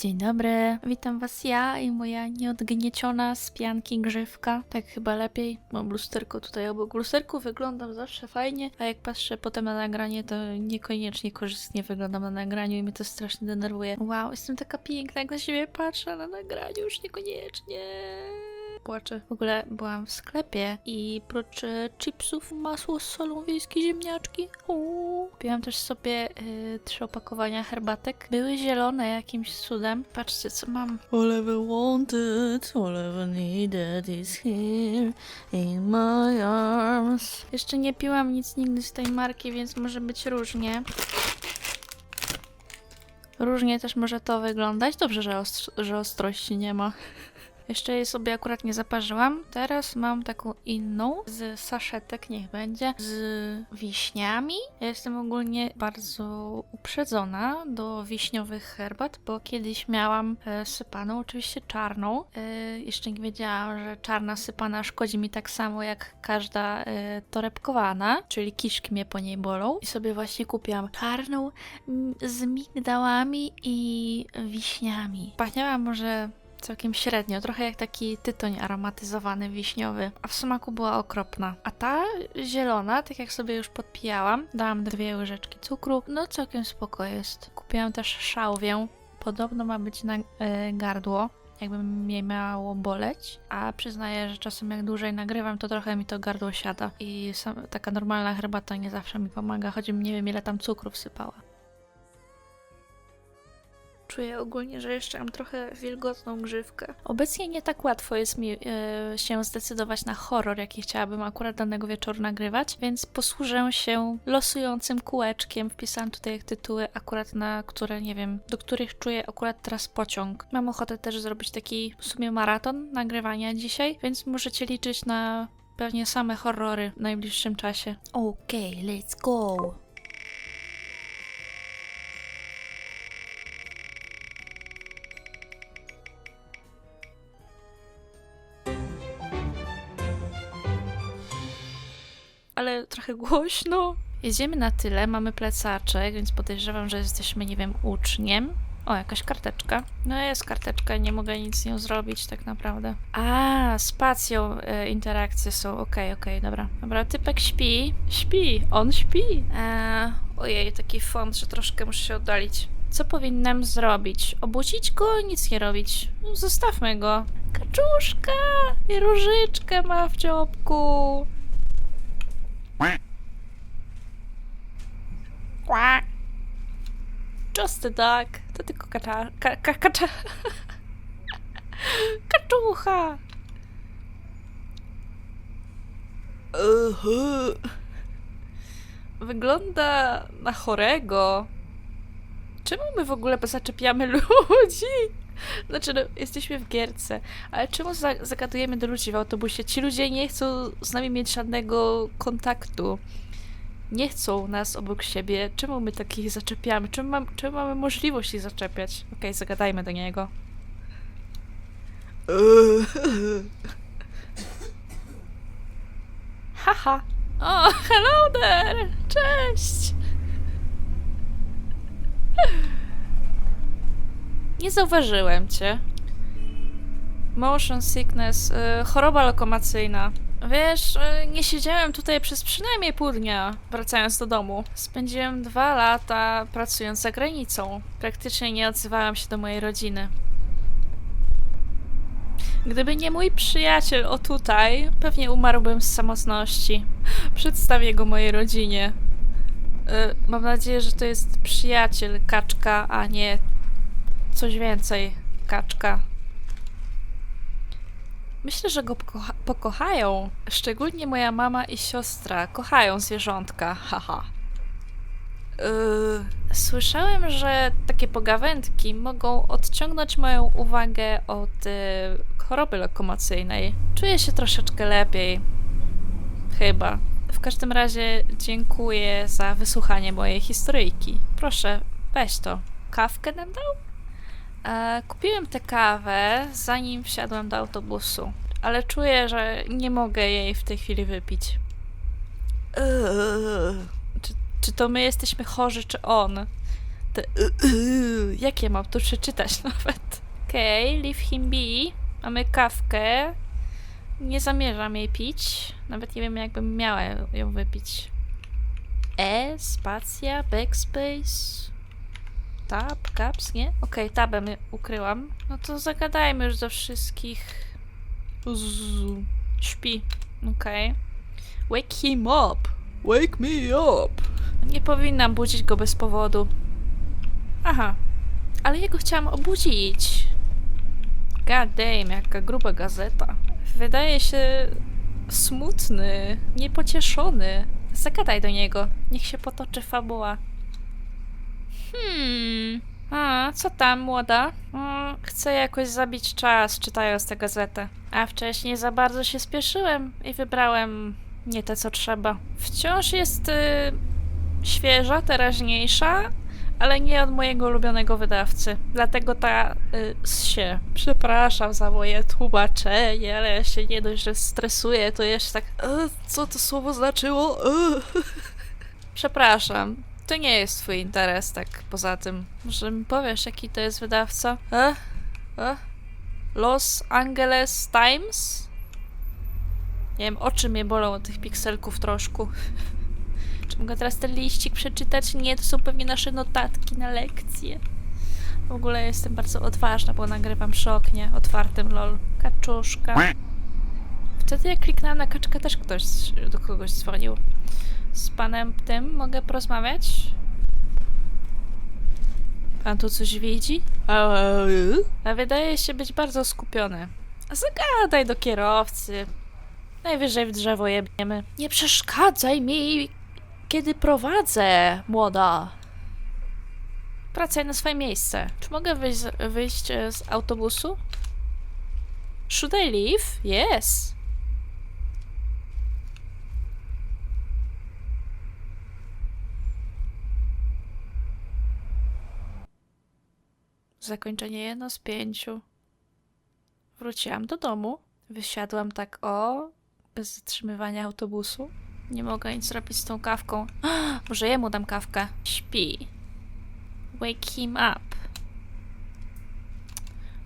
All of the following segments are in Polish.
Dzień dobry, witam was ja i moja nieodgnieciona z pianki grzywka. Tak chyba lepiej, mam lusterko tutaj obok. Lusterku wyglądam zawsze fajnie, a jak patrzę potem na nagranie, to niekoniecznie korzystnie wyglądam na nagraniu i mnie to strasznie denerwuje. Wow, jestem taka piękna, jak na siebie patrzę, na nagraniu już niekoniecznie płaczę. W ogóle byłam w sklepie i prócz e, chipsów, masło z solą, wiejskie ziemniaczki. Uuu. Kupiłam też sobie y, trzy opakowania herbatek. Były zielone jakimś cudem. Patrzcie, co mam. All ever wanted, all ever needed is here in my arms. Jeszcze nie piłam nic nigdy z tej marki, więc może być różnie. Różnie też może to wyglądać. Dobrze, że, ostr- że ostrości nie ma. Jeszcze jej sobie akurat nie zaparzyłam. Teraz mam taką inną z saszetek, niech będzie, z wiśniami. Ja jestem ogólnie bardzo uprzedzona do wiśniowych herbat, bo kiedyś miałam e, sypaną, oczywiście czarną. E, jeszcze nie wiedziałam, że czarna sypana szkodzi mi tak samo jak każda e, torebkowana, czyli kiszki mnie po niej bolą. I sobie właśnie kupiłam czarną z migdałami i wiśniami. Pachniała może całkiem średnio, trochę jak taki tytoń aromatyzowany wiśniowy, a w smaku była okropna. A ta zielona, tak jak sobie już podpijałam, dałam dwie łyżeczki cukru, no całkiem spoko jest. Kupiłam też szałwię, podobno ma być na e, gardło, jakby mnie miało boleć, a przyznaję, że czasem jak dłużej nagrywam, to trochę mi to gardło siada i sam, taka normalna herbata nie zawsze mi pomaga, choć nie wiem ile tam cukru wsypała. Czuję ogólnie, że jeszcze mam trochę wilgotną grzywkę. Obecnie nie tak łatwo jest mi e, się zdecydować na horror, jaki chciałabym akurat danego wieczoru nagrywać, więc posłużę się losującym kółeczkiem. Wpisałam tutaj tytuły akurat na które, nie wiem, do których czuję akurat teraz pociąg. Mam ochotę też zrobić taki w sumie maraton nagrywania dzisiaj, więc możecie liczyć na pewnie same horrory w najbliższym czasie. Okej, okay, let's go! Trochę głośno. Jedziemy na tyle, mamy plecaczek, więc podejrzewam, że jesteśmy, nie wiem, uczniem. O, jakaś karteczka. No jest karteczka, nie mogę nic z nią zrobić tak naprawdę. A, spacją e, interakcje są. Okej, okej, dobra. Dobra, typek śpi. Śpi, on śpi. E, ojej, taki font, że troszkę muszę się oddalić. Co powinnam zrobić? Obudzić go? Nic nie robić. Zostawmy go. Kaczuszka! I różyczkę ma w dziobku. Just a duck. To tylko kacza... Ka, ka, kacza... Kaczucha! Uhu. Wygląda na chorego. Czemu my w ogóle zaczepiamy ludzi? Znaczy, no, jesteśmy w gierce, ale czemu za zagadujemy do ludzi w autobusie? Ci ludzie nie chcą z nami mieć żadnego kontaktu. Nie chcą nas obok siebie. Czemu my takich zaczepiamy? Czemu, mam, czemu mamy możliwość ich zaczepiać? Okej, zagadajmy do niego. Haha. O, hello there! Cześć! Nie zauważyłem cię. Motion sickness, y, choroba lokomacyjna. Wiesz, y, nie siedziałem tutaj przez przynajmniej pół dnia, wracając do domu. Spędziłem dwa lata pracując za granicą. Praktycznie nie odzywałem się do mojej rodziny. Gdyby nie mój przyjaciel o tutaj, pewnie umarłbym z samotności. Przedstawię go mojej rodzinie. Y, Mam nadzieję, że to jest przyjaciel kaczka, a nie coś więcej kaczka. Myślę, że go pokocha pokochają. Szczególnie moja mama i siostra kochają zwierzątka. Haha. Yy, słyszałem, że takie pogawędki mogą odciągnąć moją uwagę od y, choroby lokomocyjnej. Czuję się troszeczkę lepiej. Chyba. W każdym razie dziękuję za wysłuchanie mojej historyjki. Proszę, weź to. Kawkę nam dał? E, kupiłem tę kawę zanim wsiadłem do autobusu, ale czuję, że nie mogę jej w tej chwili wypić. Czy, czy to my jesteśmy chorzy, czy on? Te, jakie mam tu przeczytać nawet? Okej, okay, leave him be. Mamy kawkę. Nie zamierzam jej pić. Nawet nie wiem, jakbym miała ją wypić. E, spacja, backspace. Tab, caps, nie? Okej, okay, tabem ukryłam. No to zagadajmy już do wszystkich. Z... Śpi. Okej. Okay. Wake him up! Wake me up! Nie powinnam budzić go bez powodu. Aha. Ale jego chciałam obudzić. God damn, jaka gruba gazeta. Wydaje się smutny, niepocieszony. Zagadaj do niego. Niech się potoczy fabuła. Hmm. A, co tam, młoda? Chcę jakoś zabić czas, czytając tę gazetę. A wcześniej za bardzo się spieszyłem i wybrałem nie te, co trzeba. Wciąż jest y, świeża, teraźniejsza, ale nie od mojego ulubionego wydawcy. Dlatego ta y, się. Przepraszam za moje tłumaczenie, ale ja się nie dość, że stresuję, to jeszcze tak. E, co to słowo znaczyło? Przepraszam. To nie jest twój interes, tak poza tym. Może mi powiesz, jaki to jest wydawca? E? E? Los Angeles Times? Nie wiem, oczy mnie bolą od tych pikselków troszkę. Czy mogę teraz ten liścik przeczytać? Nie, to są pewnie nasze notatki na lekcję. W ogóle jestem bardzo odważna, bo nagrywam szoknie, otwartym lol. Kaczuszka. Wtedy jak kliknęłam na kaczkę, też ktoś do kogoś dzwonił. Z panem tym mogę porozmawiać? Pan tu coś widzi? A wydaje się być bardzo skupiony. Zagadaj do kierowcy. Najwyżej w drzewo jebniemy. Nie przeszkadzaj mi, kiedy prowadzę, młoda. Wracaj na swoje miejsce. Czy mogę wyjść, z- wyjść e, z autobusu? Should I leave? Yes. Zakończenie jedno z pięciu. Wróciłam do domu. Wysiadłam tak o, bez zatrzymywania autobusu. Nie mogę nic zrobić z tą kawką. Może jemu dam kawkę. Śpi. Wake him up.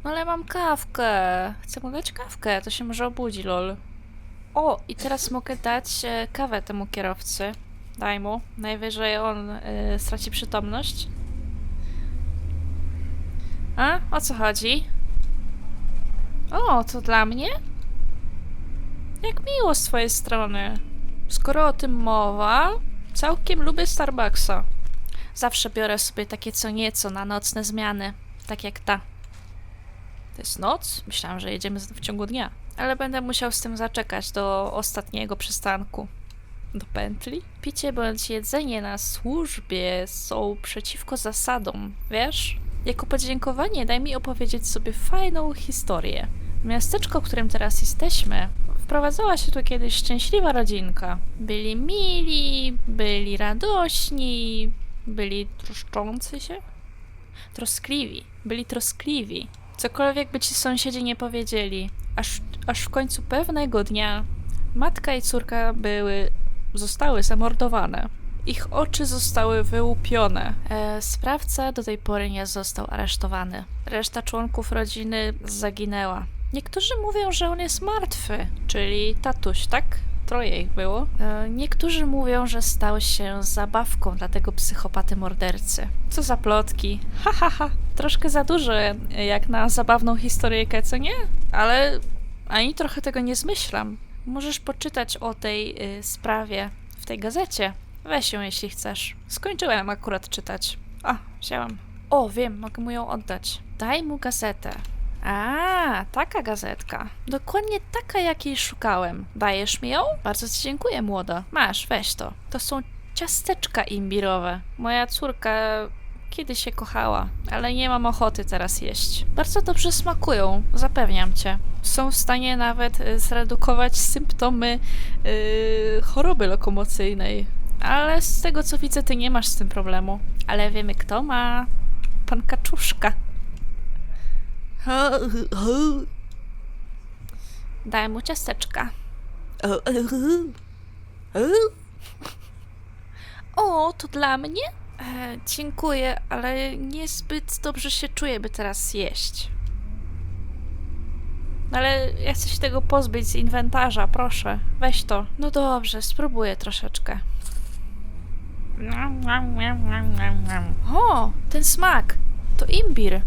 No ale mam kawkę. Chcę mu dać kawkę, to się może obudzi, lol. O, i teraz mogę dać e, kawę temu kierowcy. Daj mu. Najwyżej on e, straci przytomność. A? O co chodzi? O, to dla mnie? Jak miło z twojej strony. Skoro o tym mowa, całkiem lubię Starbucksa. Zawsze biorę sobie takie co nieco na nocne zmiany, tak jak ta. To jest noc? Myślałam, że jedziemy w ciągu dnia. Ale będę musiał z tym zaczekać do ostatniego przystanku. Do pętli? Picie bądź jedzenie na służbie są przeciwko zasadom, wiesz? Jako podziękowanie daj mi opowiedzieć sobie fajną historię. Miasteczko, w którym teraz jesteśmy, wprowadzała się tu kiedyś szczęśliwa rodzinka. Byli mili, byli radośni, byli troszczący się? Troskliwi. Byli troskliwi. Cokolwiek by ci sąsiedzi nie powiedzieli. Aż, aż w końcu pewnego dnia matka i córka były, zostały zamordowane. Ich oczy zostały wyłupione. E, sprawca do tej pory nie został aresztowany. Reszta członków rodziny zaginęła. Niektórzy mówią, że on jest martwy, czyli tatuś, tak? Troje ich było. E, niektórzy mówią, że stał się zabawką dla tego psychopaty mordercy. Co za plotki. Ha, ha, ha. Troszkę za dużo jak na zabawną historyjkę, co nie? Ale ani trochę tego nie zmyślam. Możesz poczytać o tej y, sprawie w tej gazecie. Weź ją, jeśli chcesz. Skończyłem akurat czytać. A, wzięłam. O, wiem, mogę mu ją oddać. Daj mu gazetę. A, taka gazetka. Dokładnie taka, jakiej szukałem. Dajesz mi ją? Bardzo ci dziękuję, młoda. Masz, weź to. To są ciasteczka imbirowe. Moja córka kiedyś się kochała, ale nie mam ochoty teraz jeść. Bardzo dobrze smakują, zapewniam cię. Są w stanie nawet y, zredukować symptomy yy, choroby lokomocyjnej. Ale z tego co widzę, ty nie masz z tym problemu. Ale wiemy, kto ma. Pan Kaczuszka. Daj mu ciasteczka. O, to dla mnie? E, dziękuję, ale niezbyt dobrze się czuję, by teraz jeść. No ale ja chcę się tego pozbyć z inwentarza, proszę. Weź to. No dobrze, spróbuję troszeczkę. O, ten smak! To imbir.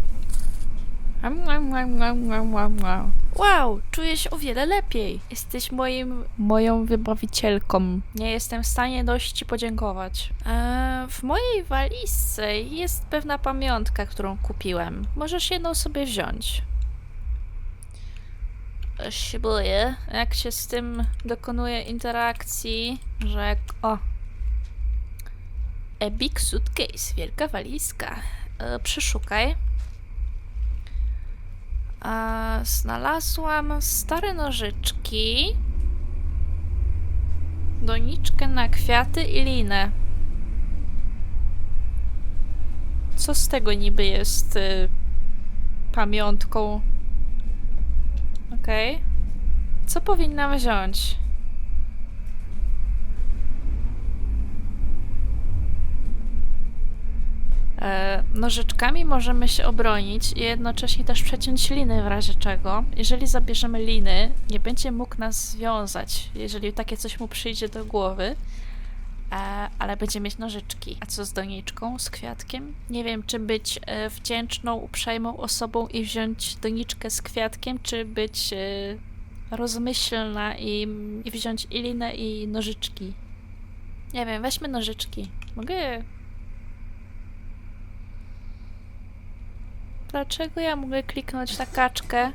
Wow, czuję się o wiele lepiej. Jesteś moim, moją wybawicielką. Nie jestem w stanie dość ci podziękować. Eee, w mojej walizce jest pewna pamiątka, którą kupiłem. Możesz jedną sobie wziąć. Się boję, jak się z tym dokonuje interakcji, że. O! A big suitcase, wielka walizka. E, przeszukaj. A, znalazłam stare nożyczki, doniczkę na kwiaty i linę. Co z tego niby jest y, pamiątką? Okej. Co powinnam wziąć? Nożyczkami możemy się obronić i jednocześnie też przeciąć liny w razie czego. Jeżeli zabierzemy liny, nie będzie mógł nas związać, jeżeli takie coś mu przyjdzie do głowy, e, ale będzie mieć nożyczki. A co z doniczką, z kwiatkiem? Nie wiem, czy być e, wdzięczną, uprzejmą osobą i wziąć doniczkę z kwiatkiem, czy być e, rozmyślna i, i wziąć i linę, i nożyczki. Nie wiem, weźmy nożyczki. Mogę Dlaczego ja mogę kliknąć na kaczkę?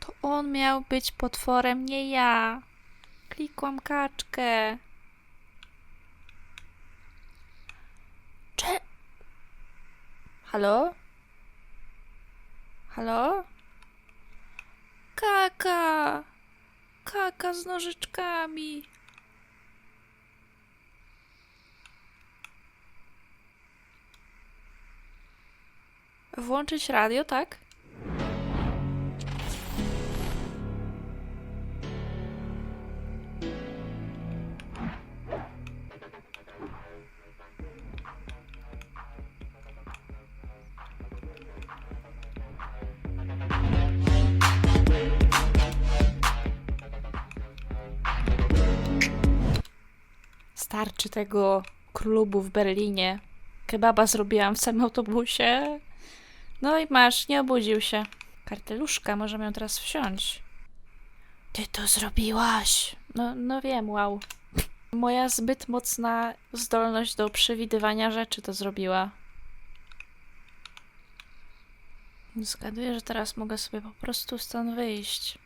To on miał być potworem, nie ja. Klikłam kaczkę. Cze... Halo? Halo? Kaka! Kaka z nożyczkami. Włączyć radio, tak? Tego klubu w Berlinie. Kebaba zrobiłam w samym autobusie. No i masz, nie obudził się. Karteluszka, możemy ją teraz wsiąść. Ty to zrobiłaś. No, no wiem, wow. Moja zbyt mocna zdolność do przewidywania rzeczy to zrobiła. Zgaduję, że teraz mogę sobie po prostu stąd wyjść.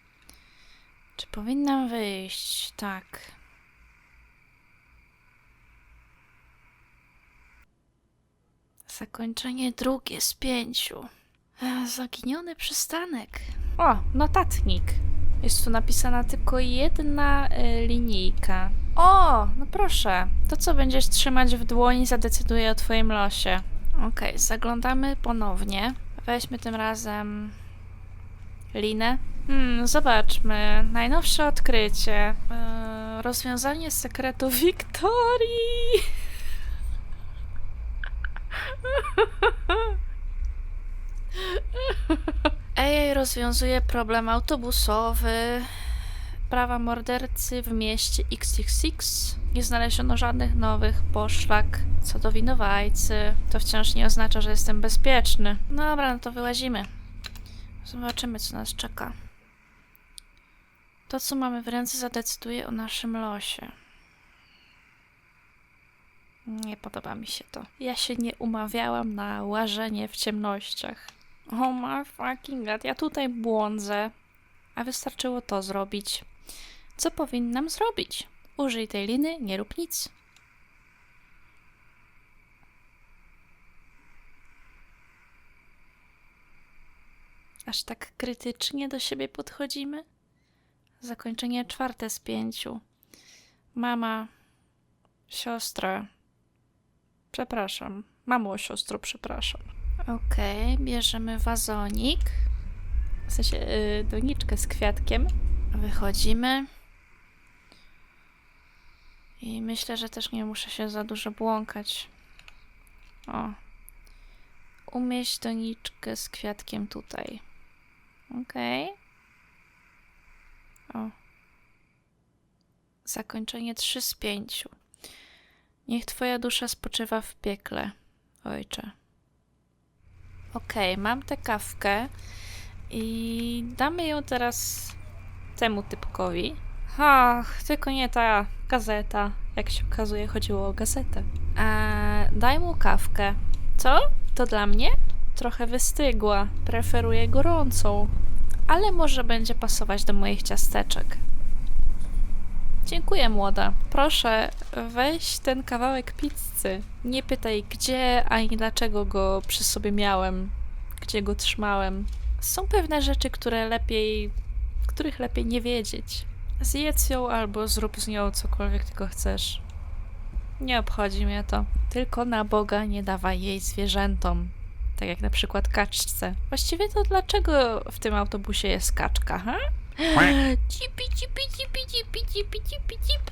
Czy powinnam wyjść? Tak. Zakończenie drugie z pięciu. E, Zaginiony przystanek. O, notatnik. Jest tu napisana tylko jedna e, linijka. O, no proszę. To, co będziesz trzymać w dłoni, zadecyduje o Twoim losie. Okej, zaglądamy ponownie. Weźmy tym razem linę. Hmm, zobaczmy. Najnowsze odkrycie. E, rozwiązanie sekretu Wiktorii. AI rozwiązuje problem autobusowy. Prawa mordercy w mieście XXX. Nie znaleziono żadnych nowych poszlak co do winowajcy. To wciąż nie oznacza, że jestem bezpieczny. Dobra, no to wyłazimy. Zobaczymy, co nas czeka. To, co mamy w ręce, zadecyduje o naszym losie. Nie podoba mi się to. Ja się nie umawiałam na łażenie w ciemnościach. Oh my fucking god, ja tutaj błądzę. A wystarczyło to zrobić. Co powinnam zrobić? Użyj tej liny, nie rób nic. Aż tak krytycznie do siebie podchodzimy? Zakończenie czwarte z pięciu. Mama, siostra, Przepraszam. Mamo, siostro, przepraszam. Okej, bierzemy wazonik. W sensie yy, doniczkę z kwiatkiem. Wychodzimy. I myślę, że też nie muszę się za dużo błąkać. O. Umieść doniczkę z kwiatkiem tutaj. Okej. O. Zakończenie 3 z 5. Niech twoja dusza spoczywa w piekle, ojcze. Okej, mam tę kawkę i damy ją teraz temu typkowi. Ach, tylko nie ta gazeta. Jak się okazuje, chodziło o gazetę. Eee, daj mu kawkę. Co? To dla mnie? Trochę wystygła. Preferuję gorącą. Ale może będzie pasować do moich ciasteczek. Dziękuję, młoda. Proszę, weź ten kawałek pizzy. Nie pytaj gdzie ani dlaczego go przy sobie miałem, gdzie go trzymałem. Są pewne rzeczy, które lepiej, których lepiej nie wiedzieć. Zjedz ją albo zrób z nią cokolwiek tylko chcesz. Nie obchodzi mnie to. Tylko na Boga nie dawaj jej zwierzętom. Tak jak na przykład kaczce. Właściwie to dlaczego w tym autobusie jest kaczka, ha? Cipi, cipi, cipi, cipi, cipi, cipi, cip.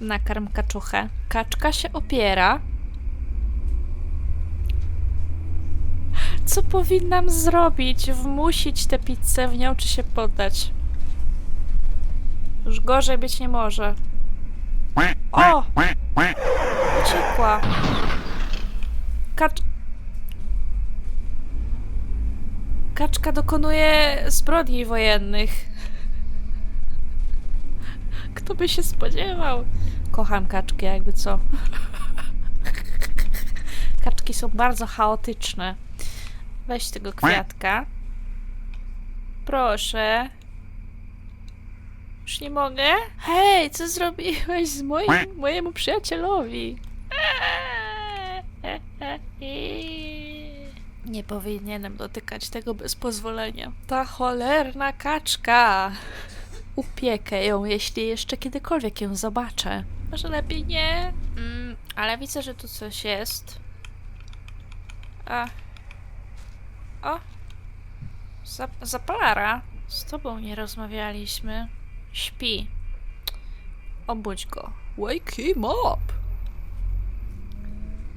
Nakarm kaczuchę. Kaczka się opiera. Co powinnam zrobić? Wmusić tę pizzę w nią, czy się poddać? Już gorzej być nie może. O! Uciekła. Kacz... Kaczka dokonuje zbrodni wojennych. Kto by się spodziewał? Kocham kaczki, jakby co. Kaczki są bardzo chaotyczne. Weź tego kwiatka. Proszę. Już nie mogę? Hej, co zrobiłeś z moim, mojemu przyjacielowi? Nie powinienem dotykać tego bez pozwolenia. Ta cholerna kaczka! Upiekę ją, jeśli jeszcze kiedykolwiek ją zobaczę. Może lepiej nie? Mm, ale widzę, że tu coś jest. A. O! Zap zapalara. Z tobą nie rozmawialiśmy. Śpi. Obudź go. Wake him up!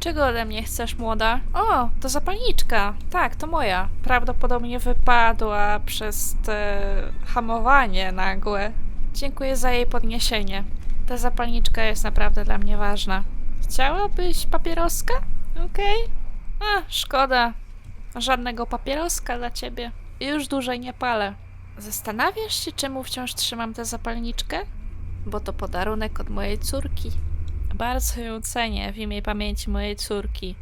Czego ode mnie chcesz, młoda? O, to zapalniczka. Tak, to moja. Prawdopodobnie wypadła przez te hamowanie nagłe. Dziękuję za jej podniesienie. Ta zapalniczka jest naprawdę dla mnie ważna. Chciałabyś papieroska? Okej. A, szkoda. Żadnego papieroska dla ciebie. Już dłużej nie palę. Zastanawiasz się, czemu wciąż trzymam tę zapalniczkę? Bo to podarunek od mojej córki. Bardzo ją cenię w imię pamięci mojej córki.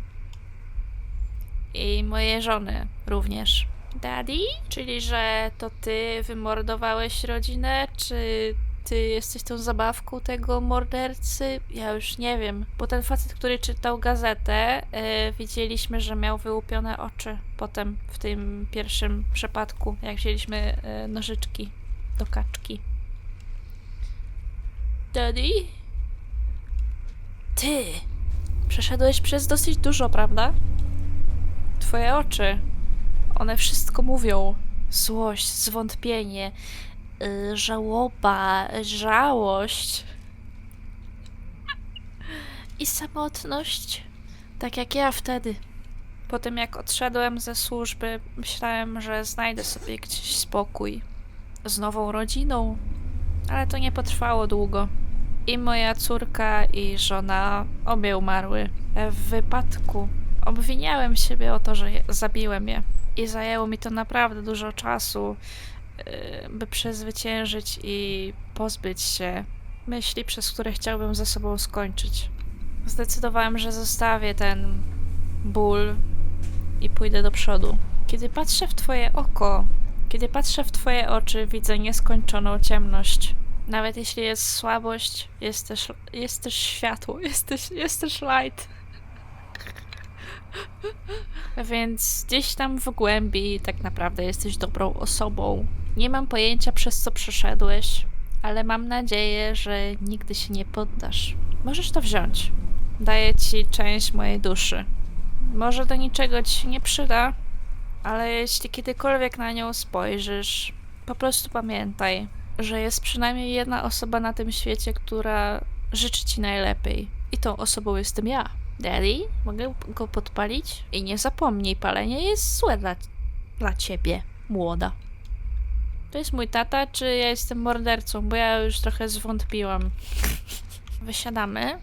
I mojej żony również. Daddy? Czyli, że to ty wymordowałeś rodzinę, czy ty jesteś tą zabawką tego mordercy? Ja już nie wiem. Bo ten facet, który czytał gazetę, e, widzieliśmy, że miał wyłupione oczy potem w tym pierwszym przypadku, jak wzięliśmy e, nożyczki do kaczki. Daddy? Ty! Przeszedłeś przez dosyć dużo, prawda? Twoje oczy. One wszystko mówią. Złość, zwątpienie, yy, żałoba, żałość. I samotność. Tak jak ja wtedy. Po tym jak odszedłem ze służby, myślałem, że znajdę sobie gdzieś spokój. Z nową rodziną. Ale to nie potrwało długo. I moja córka i żona obie umarły w wypadku. Obwiniałem siebie o to, że zabiłem je. I zajęło mi to naprawdę dużo czasu, yy, by przezwyciężyć i pozbyć się myśli, przez które chciałbym ze sobą skończyć. Zdecydowałem, że zostawię ten ból i pójdę do przodu. Kiedy patrzę w Twoje oko, kiedy patrzę w Twoje oczy, widzę nieskończoną ciemność. Nawet jeśli jest słabość, jest też, jest też światło, jest też, jest też light. Więc gdzieś tam w głębi tak naprawdę jesteś dobrą osobą. Nie mam pojęcia przez co przeszedłeś, ale mam nadzieję, że nigdy się nie poddasz. Możesz to wziąć. Daję ci część mojej duszy. Może do niczego ci się nie przyda, ale jeśli kiedykolwiek na nią spojrzysz, po prostu pamiętaj, że jest przynajmniej jedna osoba na tym świecie, która życzy ci najlepiej. I tą osobą jestem ja. Daddy, mogę go podpalić? I nie zapomnij, palenie jest złe dla, dla ciebie, młoda. To jest mój tata, czy ja jestem mordercą? Bo ja już trochę zwątpiłam. Wysiadamy.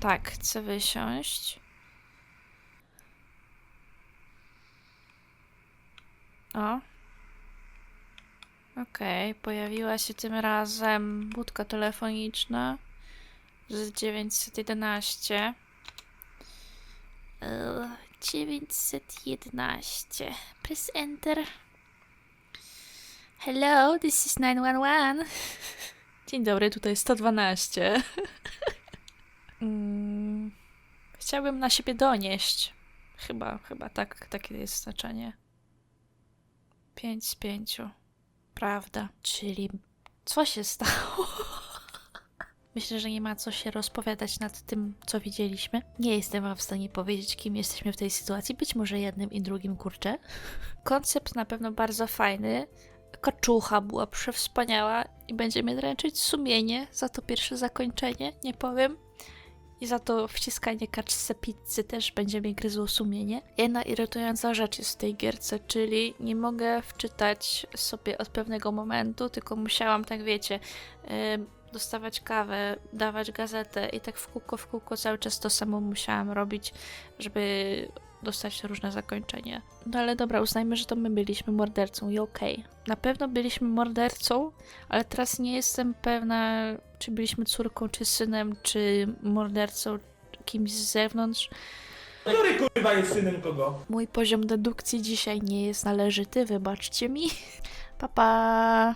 Tak, chcę wysiąść. O. Okej, pojawiła się tym razem budka telefoniczna z 911. Eee, 911. Press enter. Hello, this is 911. Dzień dobry, tutaj 112. mm, chciałbym na siebie donieść. Chyba, chyba tak, takie jest znaczenie. 5 z 5. Prawda. Czyli co się stało? Myślę, że nie ma co się rozpowiadać nad tym, co widzieliśmy. Nie jestem wam w stanie powiedzieć, kim jesteśmy w tej sytuacji. Być może jednym i drugim kurczę. Koncept na pewno bardzo fajny. Kaczucha była przewspaniała i będzie mnie dręczyć sumienie za to pierwsze zakończenie, nie powiem. I za to wciskanie kaczce pizzy też będzie mnie gryzło sumienie. Jedna irytująca rzecz jest w tej gierce, czyli nie mogę wczytać sobie od pewnego momentu, tylko musiałam, tak wiecie, dostawać kawę, dawać gazetę i tak w kółko, w kółko cały czas to samo musiałam robić, żeby dostać różne zakończenie. No ale dobra, uznajmy, że to my byliśmy mordercą i okej. Na pewno byliśmy mordercą, ale teraz nie jestem pewna, czy byliśmy córką, czy synem, czy mordercą, kimś z zewnątrz. Który kurwa jest synem kogo? Mój poziom dedukcji dzisiaj nie jest należyty, wybaczcie mi. Pa pa!